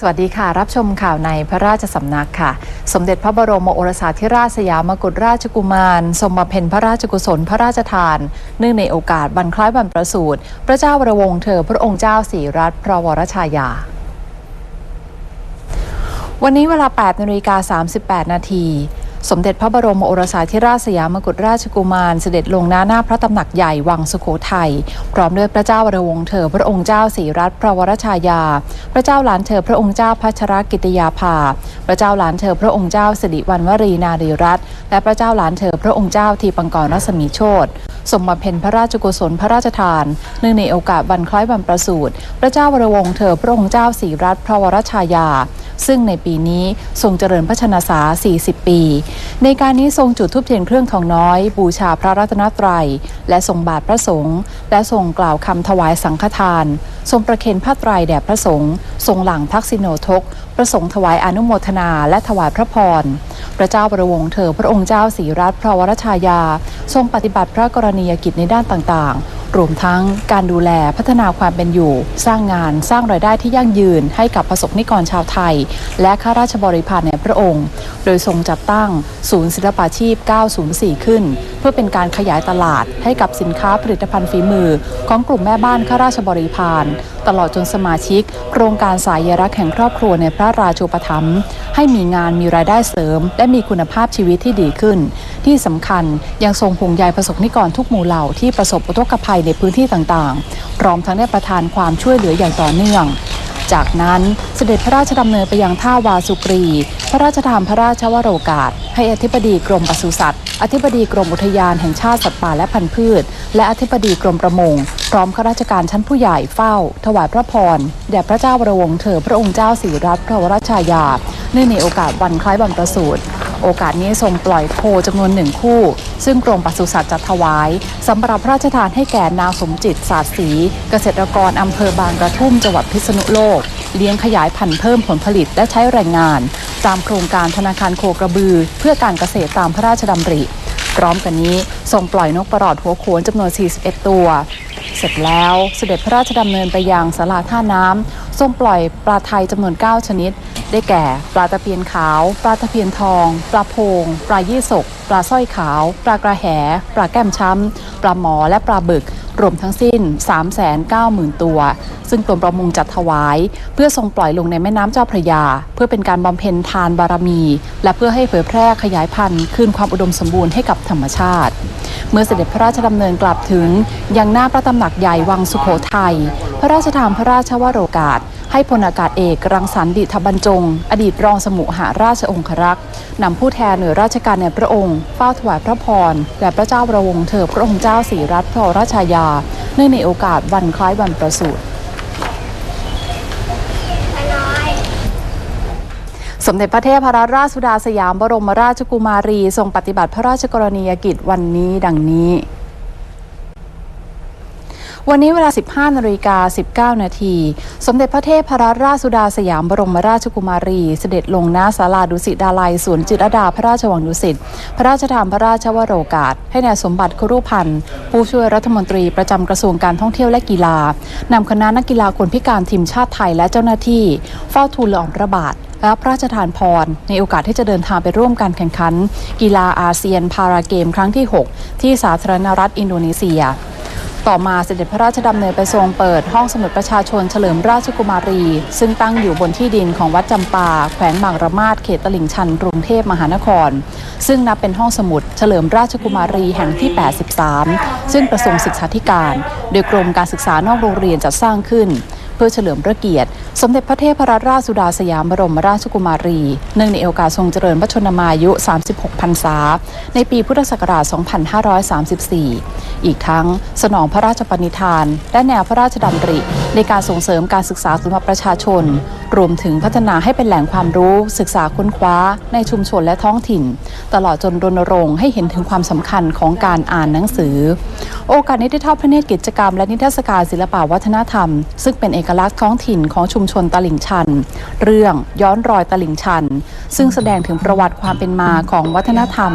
สวัสดีค่ะ รับชมข่าวในพระราชสำนักค่ะ สมเด็จพระบรมโอรสาธิราชสยามกุฎราชกุมารทรงบำเพ็ญพระราชกุศลพระราชทาน เนื่องในโอกาสบรรคล้ายบรรประสูติ พระเจ้าวรวงเธอพระองค์เจ้าสีรัตน์พระวรชายา วันนี้เวลา 8นาฬิกา38 นาที สมเด็จพระบรมโอรสาธิราชสยามกุฎราชกุมารเสด็จลงหน้าหน้าพระตำหนักใหญ่วังสุโขทัยพร้อมด้วยพระเจ้าวรวงเธอพระองค์เจ้าศรีรัตน์พระวรชายา พระเจ้าหลานเธอพระองค์เจ้าพัชรกิติยาภา พระเจ้าหลานเธอพระองค์เจ้าสิริวัณวรีนารีรัตน์และพระเจ้าหลานเธอพระองค์เจ้าทีปังกรรัศมีโชตทรงบำเพ็ญพระราชกุศลพระราชทาน เนื่องในโอกาสวันคล้ายวันประสูติพระเจ้าวรวงเธอพระองค์เจ้าศรีรัตน์พระวรชายา ซึ่งในปีนี้ทรงเจริญพระชนษา 40 ปี ในการนี้ทรงจุดธูปเทียนเครื่องทองน้อย บูชาพระรัตนตรัย และทรงบาทพระสงฆ์และทรงกล่าวคำถวายสังฆทาน ทรงประเคนผ้าไตรแด่พระสงฆ์ทรงหลังทักษิโนทก ประสงค์ถวายอนุโมทนาและถวายพระพรพระเจ้าบรวงเธอพระองค์เจ้าศรีรัตน์พระวรชายา ทรงปฏิบัติพระกรณียกิจในด้านต่างๆ รวมทั้งการดูแลพัฒนาความเป็นอยู่ สร้างงานสร้างรายได้ที่ยั่งยืนให้กับประสบนิกรชาวไทย และข้าราชบริพารในพระองค์ โดยทรงจัดตั้งศูนย์ศิลปาชีพ 904 ขึ้น เพื่อเป็นการขยายตลาดให้กับสินค้าผลิตภัณฑ์ฝีมือ ของกลุ่มแม่บ้านข้าราชบริพารตลอดจนสมาชิก โครงการสายรักแห่งครอบครัวในพระราชูปถัมภ์ให้มีงานมีรายได้เสริม และมีคุณภาพชีวิตที่ดีขึ้น ที่สำคัญยังทรงห่วงใยประสบนิกรทุกหมู่เหล่าที่ประสบอุทกภัยในพื้นที่ต่างๆ พร้อมทั้งได้ประทานความช่วยเหลืออย่างต่อเนื่อง จากนั้นเสด็จพระราชดำเนินไปยังท่าวาสุกรี พระราชทานพระราชวโรกาส ให้อธิบดีกรมปศุสัตว์ อธิบดีกรมอุทยานแห่งชาติสัตว์ป่าและพันธุ์พืช และอธิบดีกรมประมง พร้อมข้าราชการชั้นผู้ใหญ่เฝ้า ถวายพระพรแด่พระเจ้าวรวงเธอพระองค์เจ้าศรีรัตน์พระวรชายาเนื่องในโอกาสวันคล้ายวันประสูติ โอกาสนี้ทรงปล่อยโคจำนวนหนึ่งคู่ ซึ่งกรมปศุสัตว์จัดถวายสำหรับพระราชทานให้แก่นางสมจิตศาสตร์ศรีเกษตรกรอำเภอบางกระทุ่มจังหวัดพิษณุโลก เลี้ยงขยายพันธุ์เพิ่มผลผลิตและใช้แรงงาน ตามโครงการธนาคารโคกระบือ เพื่อการเกษตรตามพระราชดำริ พร้อมกันนี้ทรงปล่อยนกประหลอดหัวโขนจำนวน 41 ตัว เสร็จแล้วเสด็จพระราชดำเนินไปยังสาราท่าน้ำทรงปล่อยปลาไทยจำนวน 9 ชนิด ได้แก่ ปลาตะเพียนขาว ปลาตะเพียนทอง ปลาโพง ปลายี่สก ปลาสร้อยขาว ปลากระแห ปลาแก้มช้ำ ปลาหมอและปลาบึก รวมทั้งสิ้น 390,000 ตัว ซึ่งกรมประมงจัดถวาย เพื่อทรงปล่อยลงในแม่น้ำเจ้าพระยา เพื่อเป็นการบำเพ็ญทานบารมี และเพื่อให้เผยแพร่ขยายพันธุ์คืนความอุดมสมบูรณ์ให้กับธรรมชาติ เมื่อเสด็จพระราชดำเนินกลับถึงยังหน้าพระตำหนักใหญ่วังสุโขทัยพระราชทานพระราชวโรกาส ให้พลอากาศเอกรังสรรดิษฐบรรจง อดีตรองสมุหาราชองครักษ์นำผู้แทนหน่วยราชการในพระองค์เฝ้าถวายพระพรแด่พระเจ้าประวงเธอพระองค์เจ้าศรีรัตน์พระวรชายา เนื่องในโอกาสวันคล้ายวันประสูติสมเด็จพระเทพรัตนราชสุดาสยามบรมราชกุมารี ทรงปฏิบัติพระราชกรณียกิจวันนี้ดังนี้ วันนี้เวลา 15นาฬิกา19 นาที สมเด็จพระเทพรัตนราชสุดาสยามบรมราชกุมารี เสด็จลงณศาลาดุสิตดาลัยสวนจิตรดาพระราชวังดุสิต พระราชทานพระราชวโรกาส ให้นายสมบัติครุพันธ์ ผู้ช่วยรัฐมนตรีประจำกระทรวงการท่องเที่ยวและกีฬานำคณะนักกีฬาคนพิการทีมชาติไทยและเจ้าหน้าที่ เฝ้าทูลละอองพระบาทและพระราชทานพร ในโอกาสที่จะเดินทางไปร่วมการแข่งขัน กีฬาอาเซียนพาราเกมครั้งที่ 6 ที่สาธารณรัฐอินโดนีเซีย ต่อมาเสด็จพระราชดำเนินไปทรงเปิดห้องสมุดประชาชนเฉลิมราชกุมารี ซึ่งตั้งอยู่บนที่ดินของวัดจำปา แขวงบางระมาดเขตตลิ่งชันกรุงเทพมหานคร ซึ่งนับเป็นห้องสมุดเฉลิมราชกุมารีแห่งที่ 83 ซึ่งกระทรวงศึกษาธิการ โดยกรมการศึกษานอกโรงเรียนจัดสร้างขึ้น เพื่อเฉลิมพระเกียรติ สมเด็จพระเทพรัตนราชสุดาสยามบรมราชกุมารี เนื่องในโอกาสทรงเจริญพระชนมายุ 36พรรษา ในปีพุทธศักราช 2534 อีกทั้งสนองพระราชปณิธาน และแนวพระราชดำริ ในการส่งเสริมการศึกษาสำหรับประชาชน รวมถึงพัฒนาให้เป็นแหล่งความรู้ ศึกษาค้นคว้า ในชุมชนและท้องถิ่น ตลอดจนรณรงค์ให้เห็นถึงความสำคัญของการอ่านหนังสือ โอกาสนี้ได้ทอดพระเนตรกิจกรรม และนิทรรศการศิลปวัฒนธรรม ซึ่งเป็นเอกลักษณ์ท้องถิ่นของชุมชนตลิ่งชัน เรื่องย้อนรอยตลิ่งชัน ซึ่งแสดงถึงประวัติความเป็นมาของวัฒนธรรม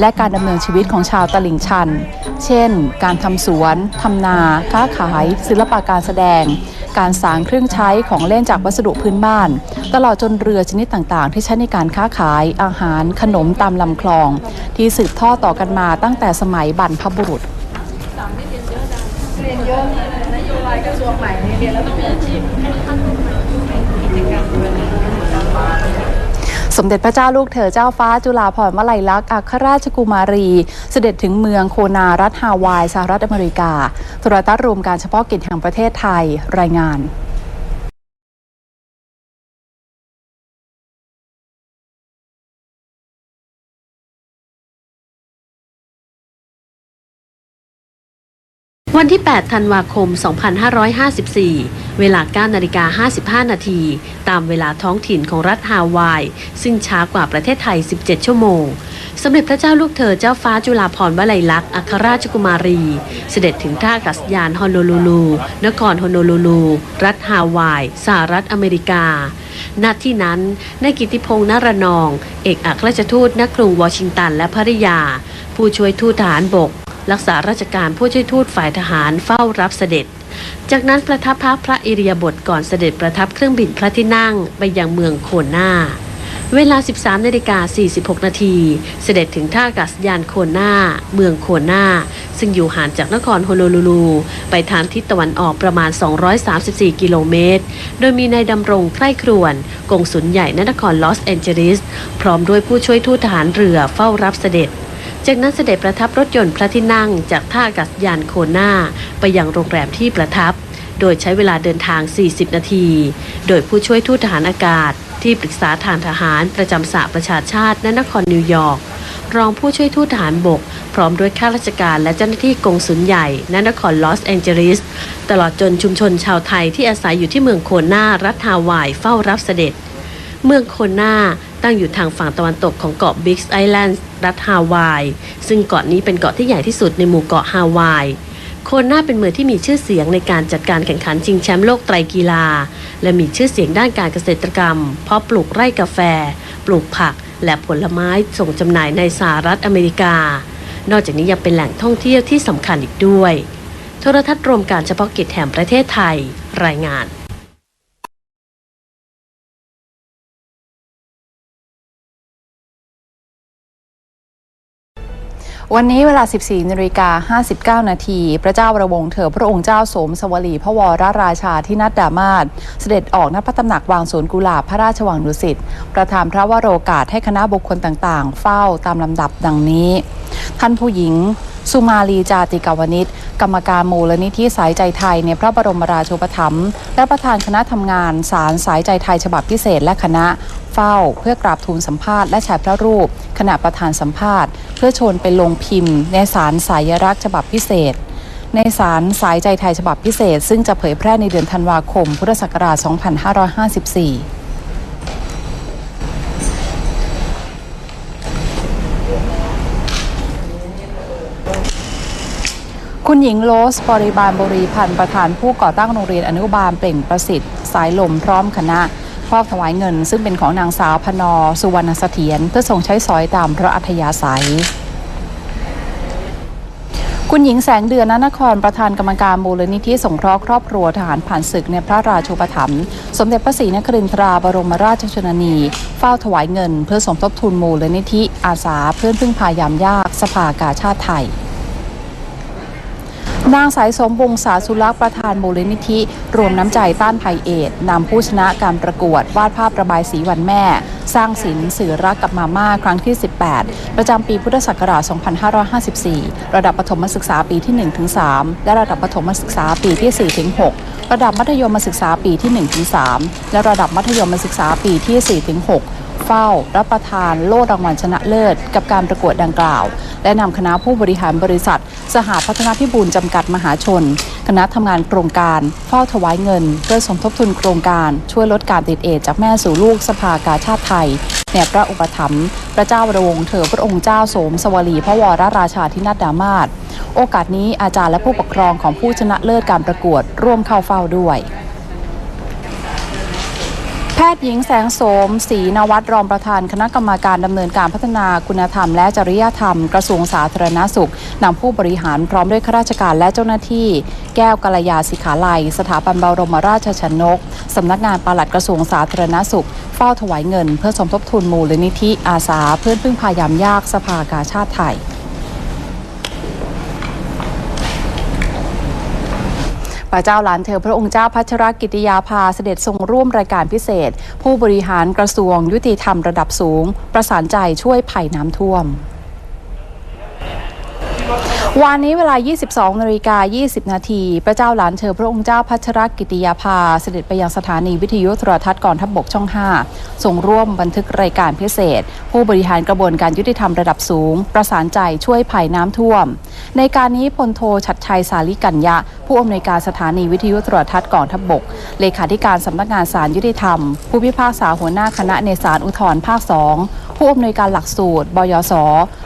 และการดำเนินชีวิตของชาวตลิ่งชัน เช่น การทำสวนทำนา ค้าขาย ศิลปะการแสดง การสางเครื่องใช้ของเล่นจากวัสดุพื้นบ้าน ตลอดจนเรือชนิดต่างๆ ที่ใช้ในการค้าขายอาหารขนมตามลำคลอง ที่สืบทอดต่อกันมาตั้งแต่สมัยบรรพบุรุษ สมเด็จพระเจ้าลูกเธอเจ้าฟ้าจุฬาภรณ์วลัยลักษณ์อัครราชกุมารี เสด็จถึงเมืองโคนารัฐฮาวายสหรัฐอเมริกาโทรทัศน์รวมการเฉพาะกิจแห่งประเทศไทยรายงาน วันที่ 8 ธันวาคม 2554 เวลา 9 นาฬิกา 55 นาที ตามเวลาท้องถิ่นของรัฐฮาวาย ซึ่งช้ากว่าประเทศไทย 17 ชั่วโมง สมเด็จพระเจ้าลูกเธอเจ้าฟ้าจุฬาภรณ์วลัยลักษณ์อัครราชกุมารี เสด็จถึงท่าอากาศยานฮอนโลลูลู นครฮอนโลลูลู รัฐฮาวาย สหรัฐอเมริกา ณ ที่นั้น นายกิติพงษ์นรนอง เอกอัครราชทูตณ กรุงวอชิงตันและภริยา ผู้ช่วยทูตทหารบก รักษาราชการผู้ช่วยทูตฝ่ายทหารเฝ้ารับเสด็จ จากนั้นประทับพักพระอิริยาบถก่อนเสด็จประทับเครื่องบินพระที่นั่งไปยังเมืองโคนาเวลา 13นาฬิกา46 นาทีเสด็จถึงท่าอากาศยานโคนาเมืองโคนาซึ่งอยู่ห่างจากนครโฮโลลูลู ไปทางทิศตะวันออกประมาณ 234 กิโลเมตร โดยมีนายดำรงไพร่ครวน กงสุลใหญ่ณนครลอสแอนเจลิส พร้อมด้วยผู้ช่วยทูตทหารเรือเฝ้ารับเสด็จ จากนั้นเสด็จประทับรถยนต์พระที่นั่งจากท่าอากาศยานโคนาไปยังโรงแรมที่ประทับ โดยใช้เวลาเดินทาง 40 นาที โดยผู้ช่วยทูตทหารอากาศ ที่ปรึกษาทางทหารประจำสหประชาชาติณนครนิวยอร์กรองผู้ช่วยทูตทหารบก พร้อมด้วยข้าราชการและเจ้าหน้าที่กงสุลใหญ่ณนครลอสแอนเจลิส ตลอดจนชุมชนชาวไทยที่อาศัยอยู่ที่เมืองโคนารัฐฮาวายเฝ้ารับเสด็จ เมืองโคนาตั้งอยู่ทางฝั่งตะวันตกของเกาะบิ๊กไอแลนด์รัฐฮาวาย ซึ่งเกาะนี้เป็นเกาะที่ใหญ่ที่สุดในหมู่เกาะฮาวายโคนาเป็นเมืองที่มีชื่อเสียงในการจัดการแข่งขันชิงแชมป์โลกไตรกีฬา และมีชื่อเสียงด้านการเกษตรกรรม เพราะปลูกไร่กาแฟ ปลูกผัก และผลไม้ส่งจำหน่ายในสหรัฐอเมริกา นอกจากนี้ยังเป็นแหล่งท่องเที่ยวที่สำคัญอีกด้วย โทรทัศน์รวมการเฉพาะกิจแห่งประเทศไทย รายงาน วันนี้เวลา 14นาฬิกา59 นาที พระเจ้าวรวงเถอพระองค์เจ้าสมสวลีพระวรราชาที่นัดดามาศเสด็จออกณพระตำหนักวางสวนกุหลาบพระราชวังดุสิตประทานพระวโรกาสให้คณะบุคคลต่างๆ เฝ้าตามลำดับดังนี้ ท่านผู้หญิง สุมาลีจาติกาวนิชกรรมการมูลนิธิสายใจไทยในพระบรมราชูปถัมภ์และประธานคณะทำงานสารสายใจไทยฉบับพิเศษและคณะเฝ้า เพื่อกราบทูลสัมภาษณ์และฉายพระรูป ขณะประธานสัมภาษณ์ เพื่อชนไปลงพิมพ์ ในสารสายรักฉบับพิเศษในสารสายใจไทยฉบับพิเศษ ซึ่งจะเผยแพร่ในเดือนธันวาคม พุทธศักราช 2554 คุณหญิงโลสบริบาลบริพันธ์ประธานผู้ก่อตั้งโรงเรียนอนุบาลเปล่งประสิทธิ์ สายลมพร้อมคณะครอบถวายเงิน ซึ่งเป็นของนางสาวพนอสุวรรณเสถียรเพื่อทรงใช้สอยตามพระอัธยาศัย คุณหญิงแสงเดือนนนครประธานกรรมการมูลนิธิสงเคราะห์ครอบครัวทหารผ่านศึกในพระราชูปถัมภ์สมเด็จพระศรีนครินทราบรมราชชนนี เฝ้าถวายเงิน เพื่อสมทบทุนมูลนิธิอาสาเพื่อนพึ่งพายามยากสภากาชาติไทย นางสายสมวงศาสุลักษ์ประธานมูลนิธิ รวมน้ำใจต้านภัยเอดนำผู้ชนะการประกวด วาดภาพระบายสีวันแม่ สร้างศิลป์สื่อรักกับมาม่าครั้งที่ 18 ประจำปีพุทธศักราช 2554 ระดับประถมศึกษาปีที่ 1-3 และระดับประถมศึกษาปีที่ 4-6 ระดับมัธยมศึกษาปีที่ 1-3 และระดับมัธยมศึกษาปีที่ 4-6 เฝ้า รับประทานโล่รางวัลชนะเลิศ กับการประกวดดังกล่าว และนำคณะผู้บริหารบริษัท สหพัฒนาพิบูลจำกัดมหาชน คณะทำงานโครงการเฝ้าถวายเงิน เพื่อสมทบทุนโครงการช่วยลดการติดเอดจากแม่สู่ลูกสภากาชาติไทยแด่พระอุปถัมภ์พระเจ้าวรวงเถอพระองค์เจ้าโสมสวลีพระวรราชาธินัดดามาศโอกาสนี้อาจารย์และผู้ปกครองของผู้ชนะเลิศการประกวดร่วมเข้าเฝ้าด้วย ทย์หญิงแสงโสมศรีนวัตรรองประธาน คณะกรรมาการดำเนินการพัฒนาคุณธรรม และจริยธรรมกระทรวงสาธารณสุขนำผู้บริหารพร้อมด้วยข้าราชการและเจ้าหน้าที่ แก้วกัลยาสิขาลัย สถาบันบรมราชชนกสำนักงานปลัดกระทรวงสาธารณสุข เฝ้าถวายเงิน เพื่อสมทบทุนมูลนิธิอาสาเพื่อนพึ่งพายามยากสภากาชาติไทย พระเจ้าหลานเธอพระองค์เจ้าพัชรกิติยาภาเสด็จทรงร่วมรายการพิเศษ ผู้บริหารกระทรวงยุติธรรมระดับสูง ประสานใจช่วยภัยน้ำท่วม วันนี้เวลา 22นาฬิกา20 นาที พระเจ้าหลานเธอพระองค์เจ้าพัชรกิติยาภา เสด็จไปยังสถานีวิทยุโทรทัศน์กองทัพบบกช่อง 5 ส่งร่วมบันทึกรายการพิเศษ ผู้บริหารกระบวนการยุติธรรมระดับสูง ประสานใจช่วยภัยน้ำท่วม ในการนี้พลโทชัดชัยสาลิกัญญะ ผู้อำนวยการสถานีวิทยุโทรทัศน์กองทัพบบก เลขาธิการสำนักงานศาลยุติธรรม ผู้พิพากษาหัวหน้าคณะในศาลอุทธรภาค 2 ผู้อำนวยการหลักสูตร บยศ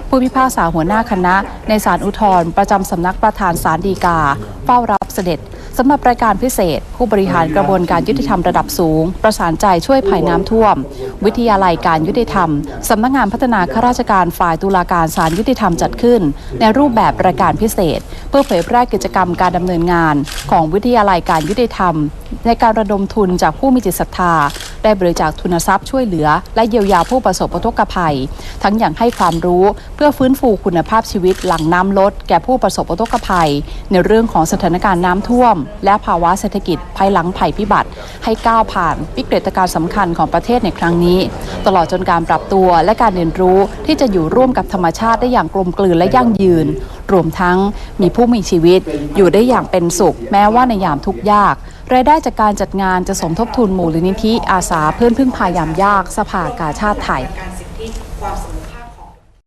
ผู้พิพากษาหัวหน้าคณะ ในศาลอุทธร์ประจำสำนักประธานศาลฎีกา เฝ้ารับเสด็จสำหรับรายการพิเศษ ผู้บริหารกระบวนการยุติธรรมระดับสูง ประสานใจช่วยภัยน้ำท่วม วิทยาลัยการยุติธรรมสำนักงานพัฒนาข้าราชการฝ่ายตุลาการศาลยุติธรรมจัดขึ้น ในรูปแบบรายการพิเศษ เพื่อเผยแพร่กิจกรรมการดำเนินงาน ของวิทยาลัยการยุติธรรม ในการระดมทุนจากผู้มีจิตศรัทธา ได้บริจาคทุนทรัพย์ช่วยเหลือ และเยียวยาผู้ประสบอุทกภัย ทั้งอย่างให้ความรู้เพื่อฟื้นฟูคุณภาพชีวิตหลังน้ำลด แก่ผู้ประสบอุทกภัย ในเรื่องของสถานการณ์น้ำท่วม และภาวะเศรษฐกิจภายหลังภัยพิบัติ ให้ก้าวผ่านวิกฤตการณ์สำคัญของประเทศในครั้งนี้ ตลอดจนการปรับตัวและการเรียนรู้ที่จะอยู่ร่วมกับธรรมชาติได้อย่างกลมกลืนและยั่งยืน รวมทั้งมีผู้มีชีวิตอยู่ได้อย่างเป็นสุข แม้ว่าในยามทุกข์ยาก รายได้จากการจัดงานจะสมทบทุนมูลนิธิอาสาเพื่อนพึ่งพายามยากสภากาชาติไทย